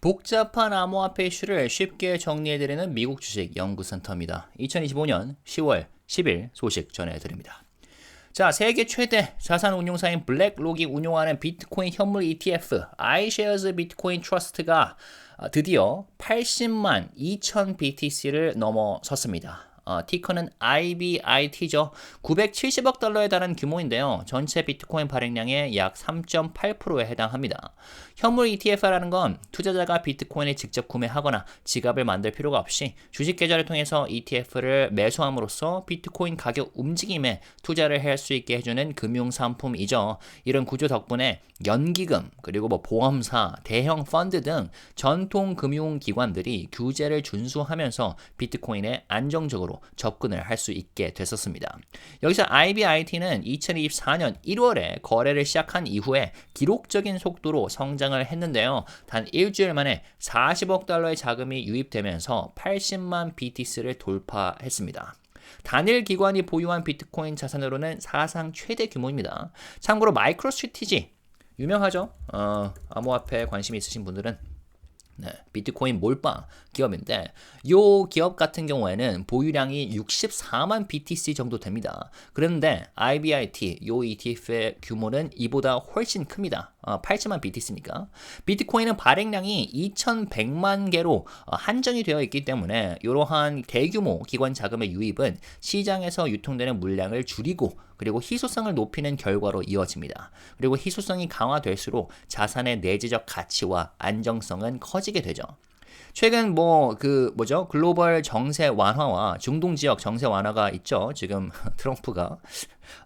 복잡한 암호화폐 이슈를 쉽게 정리해드리는 미국 주식 연구센터입니다. 2025년 10월 10일 소식 전해드립니다. 자, 세계 최대 자산 운용사인 블랙록이 운용하는 비트코인 현물 ETF iShares 비트코인 트러스트가 드디어 80만 2천 BTC를 넘어섰습니다. 어, 티커는 IBIT죠. 970억 달러에 달하는 규모인데요. 전체 비트코인 발행량의 약 3.8%에 해당합니다. 현물 ETF라는 건 투자자가 비트코인을 직접 구매하거나 지갑을 만들 필요가 없이 주식 계좌를 통해서 ETF를 매수함으로써 비트코인 가격 움직임에 투자를 할 수 있게 해주는 금융 상품이죠. 이런 구조 덕분에 연기금 그리고 뭐 보험사, 대형 펀드 등 전통 금융 기관들이 규제를 준수하면서 비트코인에 안정적으로 접근을 할 수 있게 됐었습니다. 여기서 IBIT는 2024년 1월에 거래를 시작한 이후에 기록적인 속도로 성장을 했는데요. 단 일주일 만에 40억 달러의 자금이 유입되면서 80만 BTC를 돌파했습니다. 단일 기관이 보유한 비트코인 자산으로는 사상 최대 규모입니다. 참고로 마이크로스트티지 유명하죠? 어, 암호화폐에 관심이 있으신 분들은 네, 비트코인 몰빵 기업인데 이 기업 같은 경우에는 보유량이 64만 BTC 정도 됩니다. 그런데 IBIT 요 ETF의 규모는 이보다 훨씬 큽니다. 어, 8천만 BTC니까 비트코인은 발행량이 2,100만 개로 어, 한정이 되어 있기 때문에 이러한 대규모 기관 자금의 유입은 시장에서 유통되는 물량을 줄이고 그리고 희소성을 높이는 결과로 이어집니다. 그리고 희소성이 강화될수록 자산의 내재적 가치와 안정성은 커지 게 되죠. 최근 뭐 그 뭐죠 글로벌 정세 완화와 중동 지역 정세 완화가 있죠. 지금 트럼프가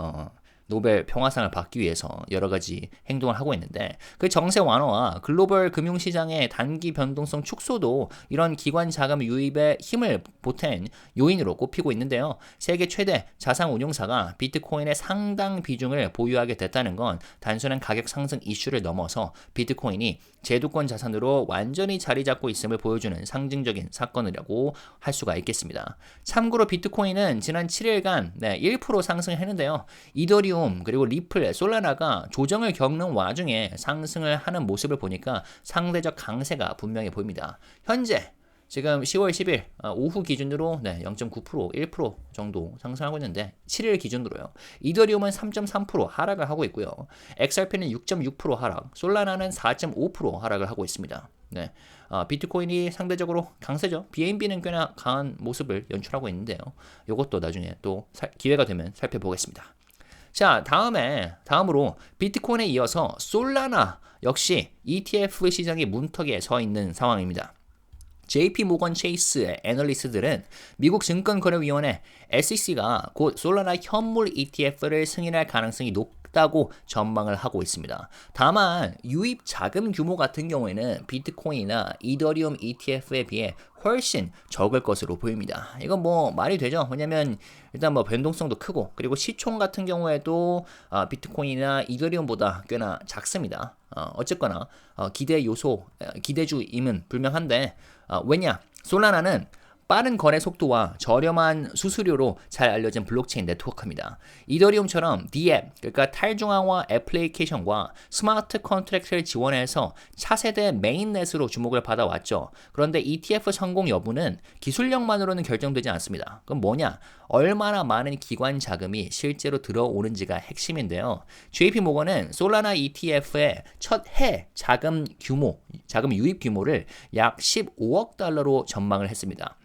어 노벨 평화상을 받기 위해서 여러 가지 행동을 하고 있는데 그 정세 완화와 글로벌 금융 시장의 단기 변동성 축소도 이런 기관 자금 유입에 힘을 보탠 요인으로 꼽히고 있는데요. 세계 최대 자산 운용사가 비트코인의 상당 비중을 보유하게 됐다는 건 단순한 가격 상승 이슈를 넘어서 비트코인이 제도권 자산으로 완전히 자리 잡고 있음을 보여주는 상징적인 사건이라고 할 수가 있겠습니다. 참고로 비트코인은 지난 7일간 네, 1% 상승했는데요. 이더리움 그리고 리플, 솔라나가 조정을 겪는 와중에 상승을 하는 모습을 보니까 상대적 강세가 분명해 보입니다. 현재 지금 10월 10일 어, 오후 기준으로 네, 0.9% 1% 정도 상승하고 있는데 7일 기준으로요. 이더리움은 3.3% 하락을 하고 있고요. XRP는 6.6% 하락, 솔라나는 4.5% 하락을 하고 있습니다. 네. 어, 비트코인이 상대적으로 강세죠. BNB는 꽤나 강한 모습을 연출하고 있는데요. 이것도 나중에 또 사, 기회가 되면 살펴보겠습니다. 자, 다음에 다음으로 비트코인에 이어서 솔라나 역시 ETF 시장의 문턱에 서 있는 상황입니다. JP 모건 체이스의 애널리스트들은 미국 증권거래위원회 SEC가 곧 솔라나 현물 ETF를 승인할 가능성이 높 다고 전망을 하고 있습니다. 다만 유입 자금 규모 같은 경우에는 비트코인이나 이더리움 ETF에 비해 훨씬 적을 것으로 보입니다. 이건 뭐 말이 되죠. 왜냐면 일단 뭐 변동성도 크고 그리고 시총 같은 경우에도 어, 비트코인이나 이더리움보다 꽤나 작습니다. 어, 어쨌거나 어, 기대 요소, 기대주임은 불명한데 어, 왜냐? 솔라나는 빠른 거래 속도와 저렴한 수수료로 잘 알려진 블록체인 네트워크입니다. 이더리움처럼 D앱, 그러니까 탈중앙화 애플리케이션과 스마트 컨트랙트를 지원해서 차세대 메인넷으로 주목을 받아왔죠. 그런데 ETF 성공 여부는 기술력만으로는 결정되지 않습니다. 그럼 뭐냐? 얼마나 많은 기관 자금이 실제로 들어오는지가 핵심인데요. JP 모건은 솔라나 ETF의 첫 해 자금 규모, 자금 유입 규모를 약 15억 달러로 전망을 했습니다.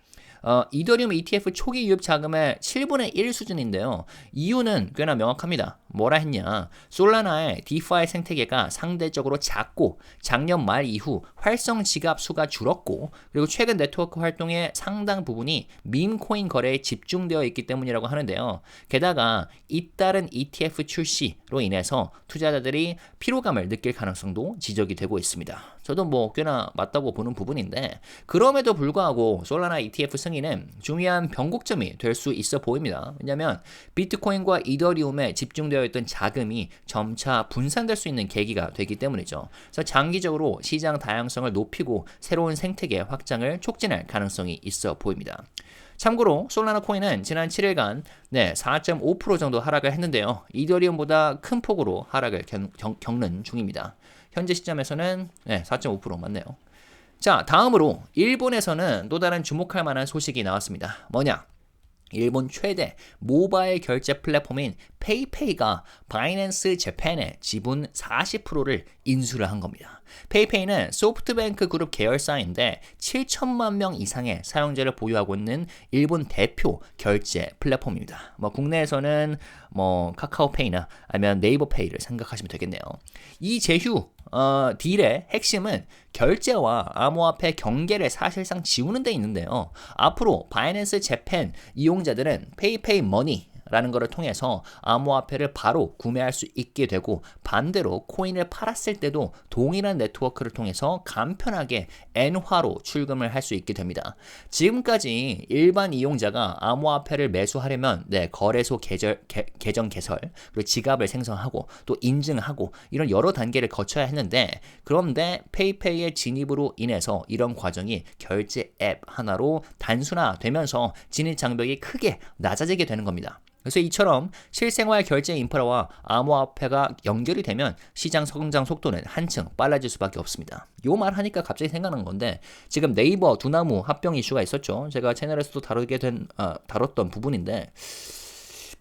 어, 이더리움 ETF 초기 유입 자금의 7분의 1 수준인데요. 이유는 꽤나 명확합니다. 뭐라 했냐? 솔라나의 디파이 생태계가 상대적으로 작고 작년 말 이후 활성 지갑 수가 줄었고 그리고 최근 네트워크 활동의 상당 부분이 밈코인 거래에 집중되어 있기 때문이라고 하는데요. 게다가 잇따른 ETF 출시로 인해서 투자자들이 피로감을 느낄 가능성도 지적이 되고 있습니다. 저도 뭐 꽤나 맞다고 보는 부분인데 그럼에도 불구하고 솔라나 ETF 승인은 중요한 변곡점이 될 수 있어 보입니다. 왜냐하면 비트코인과 이더리움에 집중되어 되어 있던 자금이 점차 분산될 수 있는 계기가 되기 때문이죠. 그래서 장기적으로 시장 다양성을 높이고 새로운 생태계 확장을 촉진할 가능성이 있어 보입니다. 참고로 솔라나 코인은 지난 7일간 네, 4.5% 정도 하락을 했는데요. 이더리움보다 큰 폭으로 하락을 겪는 중입니다. 현재 시점에서는 네, 4.5% 맞네요. 자, 다음으로 일본에서는 또 다른 주목할 만한 소식이 나왔습니다. 뭐냐? 일본 최대 모바일 결제 플랫폼인 페이페이가 바이낸스 재팬의 지분 40%를 인수를 한 겁니다. 페이페이는 소프트뱅크 그룹 계열사인데 7천만 명 이상의 사용자를 보유하고 있는 일본 대표 결제 플랫폼입니다. 뭐 국내에서는 뭐 카카오페이나 아니면 네이버페이를 생각하시면 되겠네요. 이 제휴 어, 딜의 핵심은 결제와 암호화폐 경계를 사실상 지우는 데 있는데요. 앞으로 바이낸스 재팬 이용자들은 페이페이 머니 라는 것을 통해서 암호화폐를 바로 구매할 수 있게 되고 반대로 코인을 팔았을 때도 동일한 네트워크를 통해서 간편하게 엔화로 출금을 할 수 있게 됩니다. 지금까지 일반 이용자가 암호화폐를 매수하려면 네, 거래소 계절, 개, 계정 개설 그리고 지갑을 생성하고 또 인증하고 이런 여러 단계를 거쳐야 했는데 그런데 페이페이의 진입으로 인해서 이런 과정이 결제 앱 하나로 단순화되면서 진입 장벽이 크게 낮아지게 되는 겁니다. 그래서 이처럼 실생활 결제 인프라와 암호화폐가 연결이 되면 시장 성장 속도는 한층 빨라질 수밖에 없습니다. 요 말 하니까 갑자기 생각난 건데 지금 네이버 두나무 합병 이슈가 있었죠. 제가 채널에서도 다루게 된 아, 다뤘던 부분인데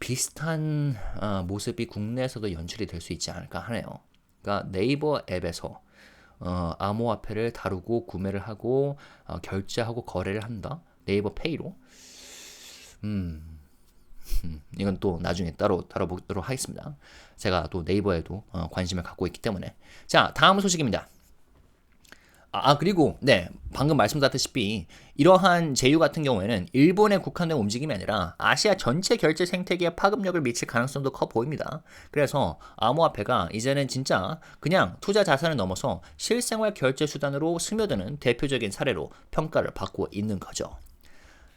비슷한 아, 모습이 국내에서도 연출이 될 수 있지 않을까 하네요. 그러니까 네이버 앱에서 어, 암호화폐를 다루고 구매를 하고 어, 결제하고 거래를 한다. 네이버 페이로. 음, 음, 이건 또 나중에 따로 다뤄보도록 하겠습니다. 제가 또 네이버에도 어, 관심을 갖고 있기 때문에. 자, 다음 소식입니다. 아, 그리고, 네, 방금 말씀드렸다시피, 이러한 제휴 같은 경우에는 일본에 국한된 움직임이 아니라 아시아 전체 결제 생태계에 파급력을 미칠 가능성도 커 보입니다. 그래서 암호화폐가 이제는 진짜 그냥 투자 자산을 넘어서 실생활 결제 수단으로 스며드는 대표적인 사례로 평가를 받고 있는 거죠.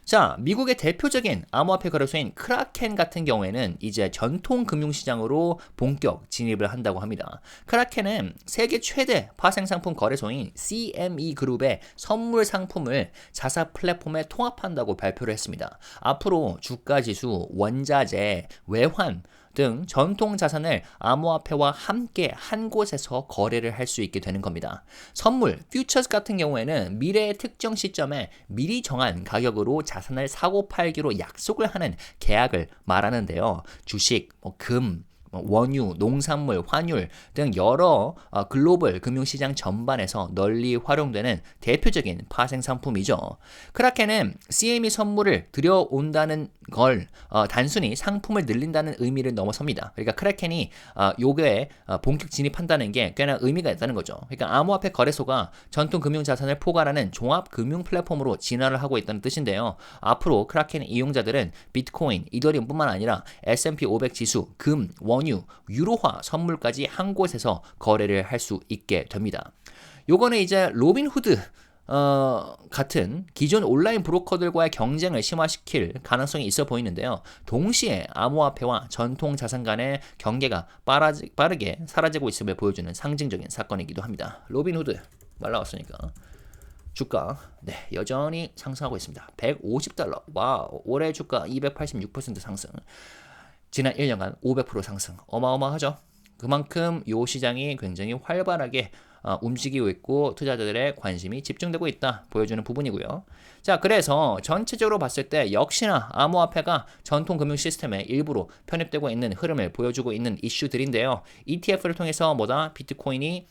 자, 미국의 대표적인 암호화폐 거래소인 크라켄 같은 경우에는 이제 전통 금융시장으로 본격 진입을 한다고 합니다. 크라켄은 세계 최대 파생상품 거래소인 CME 그룹의 선물 상품을 자사 플랫폼에 통합한다고 발표를 했습니다. 앞으로 주가 지수, 원자재, 외환, 등 전통 자산을 암호화폐와 함께 한 곳에서 거래를 할 수 있게 되는 겁니다. 선물, 퓨처스 같은 경우에는 미래의 특정 시점에 미리 정한 가격으로 자산을 사고 팔기로 약속을 하는 계약을 말하는데요. 주식, 뭐 금, 뭐 원유, 농산물, 환율 등 여러 어, 글로벌 금융시장 전반에서 널리 활용되는 대표적인 파생 상품이죠. 크라켄은 CME 선물을 들여온다는 걸 어, 단순히 상품을 늘린다는 의미를 넘어섭니다. 그러니까 크라켄이 어, 요게 어, 본격 진입한다는 게 꽤나 의미가 있다는 거죠. 그러니까 암호화폐 거래소가 전통 금융 자산을 포괄하는 종합 금융 플랫폼으로 진화를 하고 있다는 뜻인데요. 앞으로 크라켄 이용자들은 비트코인, 이더리움뿐만 아니라 S&P 500 지수, 금, 원유, 유로화 선물까지 한 곳에서 거래를 할 수 있게 됩니다. 요거는 이제 로빈후드 어, 같은 기존 온라인 브로커들과의 경쟁을 심화시킬 가능성이 있어 보이는데요. 동시에 암호화폐와 전통 자산 간의 경계가 빠라지, 빠르게 사라지고 있음을 보여주는 상징적인 사건이기도 합니다. 로빈후드 말 나왔으니까 주가 네 여전히 상승하고 있습니다. 150달러 와 올해 주가 286% 상승 지난 1년간 500% 상승 어마어마하죠. 그만큼 이 시장이 굉장히 활발하게 어, 움직이고 있고 투자자들의 관심이 집중되고 있다 보여주는 부분이고요. 자, 그래서 전체적으로 봤을 때 역시나 암호화폐가 전통 금융 시스템의 일부로 편입되고 있는 흐름을 보여주고 있는 이슈들인데요. ETF를 통해서 뭐다 비트코인이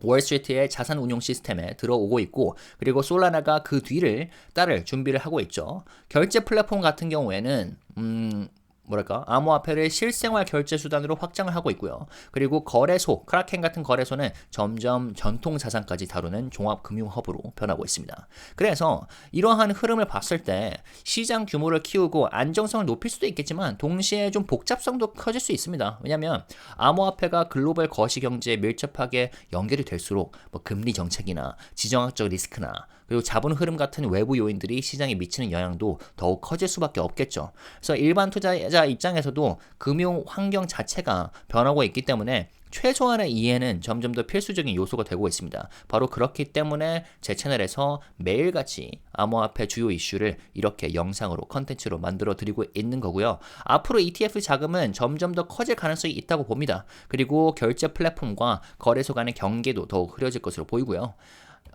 월스트리트의 자산 운용 시스템에 들어오고 있고 그리고 솔라나가 그 뒤를 따를 준비를 하고 있죠. 결제 플랫폼 같은 경우에는 음 뭐랄까 암호화폐를 실생활 결제 수단으로 확장을 하고 있고요. 그리고 거래소 크라켄 같은 거래소는 점점 전통 자산까지 다루는 종합 금융 허브로 변하고 있습니다. 그래서 이러한 흐름을 봤을 때 시장 규모를 키우고 안정성을 높일 수도 있겠지만 동시에 좀 복잡성도 커질 수 있습니다. 왜냐하면 암호화폐가 글로벌 거시 경제에 밀접하게 연결이 될수록 뭐 금리 정책이나 지정학적 리스크나 그리고 자본 흐름 같은 외부 요인들이 시장에 미치는 영향도 더욱 커질 수밖에 없겠죠. 그래서 일반 투자자 입장에서도 금융 환경 자체가 변하고 있기 때문에 최소한의 이해는 점점 더 필수적인 요소가 되고 있습니다. 바로 그렇기 때문에 제 채널에서 매일같이 암호화폐 주요 이슈를 이렇게 영상으로 컨텐츠로 만들어 드리고 있는 거고요. 앞으로 ETF 자금은 점점 더 커질 가능성이 있다고 봅니다. 그리고 결제 플랫폼과 거래소 간의 경계도 더욱 흐려질 것으로 보이고요.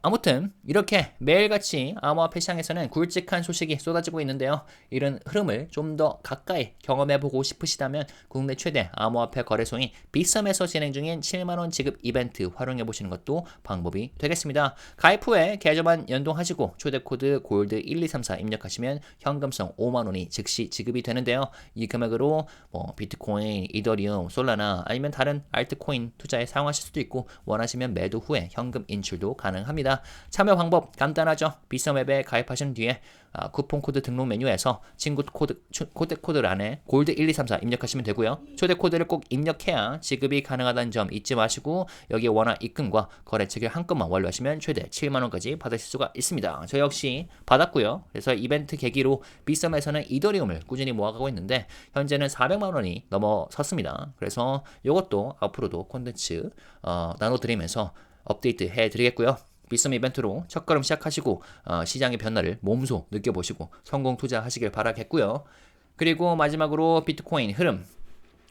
아무튼 이렇게 매일같이 암호화폐 시장에서는 굵직한 소식이 쏟아지고 있는데요. 이런 흐름을 좀 더 가까이 경험해보고 싶으시다면 국내 최대 암호화폐 거래소인 비썸에서 진행 중인 7만원 지급 이벤트 활용해보시는 것도 방법이 되겠습니다. 가입 후에 계좌만 연동하시고 초대코드 골드 1234 입력하시면 현금성 5만원이 즉시 지급이 되는데요. 이 금액으로 뭐 비트코인, 이더리움, 솔라나 아니면 다른 알트코인 투자에 사용하실 수도 있고 원하시면 매도 후에 현금 인출도 가능합니다. 참여 방법 간단하죠. 비썸 앱에 가입하신 뒤에 아, 쿠폰 코드 등록 메뉴에서 친구 코드 추- 코드 코드를 안에 골드 1234 입력하시면 되고요. 초대 코드를 꼭 입력해야 지급이 가능하다는 점 잊지 마시고 여기에 원화 입금과 거래 체결 한 건만 완료하시면 최대 7만 원까지 받으실 수가 있습니다. 저 역시 받았고요. 그래서 이벤트 계기로 비썸에서는 이더리움을 꾸준히 모아가고 있는데 현재는 400만 원이 넘어섰습니다. 그래서 이것도 앞으로도 콘텐츠 어, 나눠드리면서 업데이트 해드리겠고요. 비썸 이벤트로 첫걸음 시작하시고 어, 시장의 변화를 몸소 느껴보시고 성공 투자하시길 바라겠고요. 그리고 마지막으로 비트코인 흐름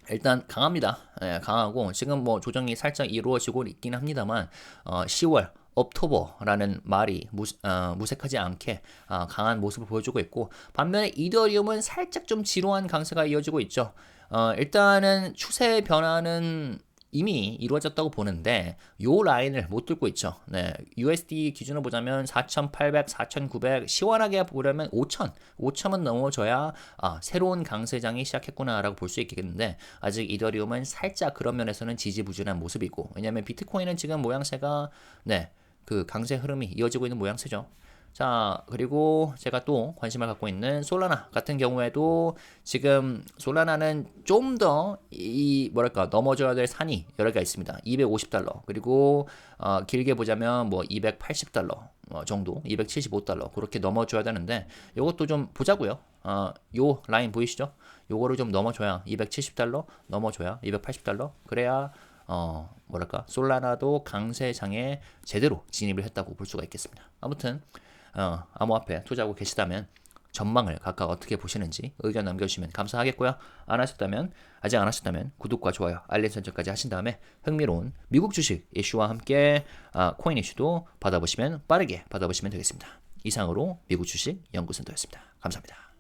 일단 강합니다. 예, 강하고 지금 뭐 조정이 살짝 이루어지고 있긴 합니다만 어, 10월 옥토버라는 말이 무, 어, 무색하지 않게 어, 강한 모습을 보여주고 있고 반면에 이더리움은 살짝 좀 지루한 강세가 이어지고 있죠. 어, 일단은 추세 변화는 이미 이루어졌다고 보는데 요 라인을 못 뚫고 있죠. 네, USD 기준으로 보자면 4,800, 4,900 시원하게 보려면 5,000, 5,000은 넘어져야 아, 새로운 강세장이 시작했구나라고 볼 수 있겠는데 아직 이더리움은 살짝 그런 면에서는 지지부진한 모습이고 왜냐하면 비트코인은 지금 모양새가 네, 그 강세 흐름이 이어지고 있는 모양새죠. 자, 그리고 제가 또 관심을 갖고 있는 솔라나 같은 경우에도 지금 솔라나는 좀 더 이 뭐랄까 넘어져야 될 산이 여러 개가 있습니다. 250달러 그리고 어, 길게 보자면 뭐 280달러 어, 정도, 275달러 그렇게 넘어줘야 되는데 이것도 좀 보자고요. 어, 요 라인 보이시죠? 요거를 좀 넘어줘야 270달러 넘어줘야 280달러 그래야 어 뭐랄까 솔라나도 강세장에 제대로 진입을 했다고 볼 수가 있겠습니다. 아무튼 어, 암호화폐 투자하고 계시다면 전망을 각각 어떻게 보시는지 의견 남겨주시면 감사하겠고요. 안 하셨다면 아직 안 하셨다면 구독과 좋아요, 알림 설정까지 하신 다음에 흥미로운 미국 주식 이슈와 함께 아, 코인 이슈도 받아보시면 빠르게 받아보시면 되겠습니다. 이상으로 미국 주식 연구센터였습니다. 감사합니다.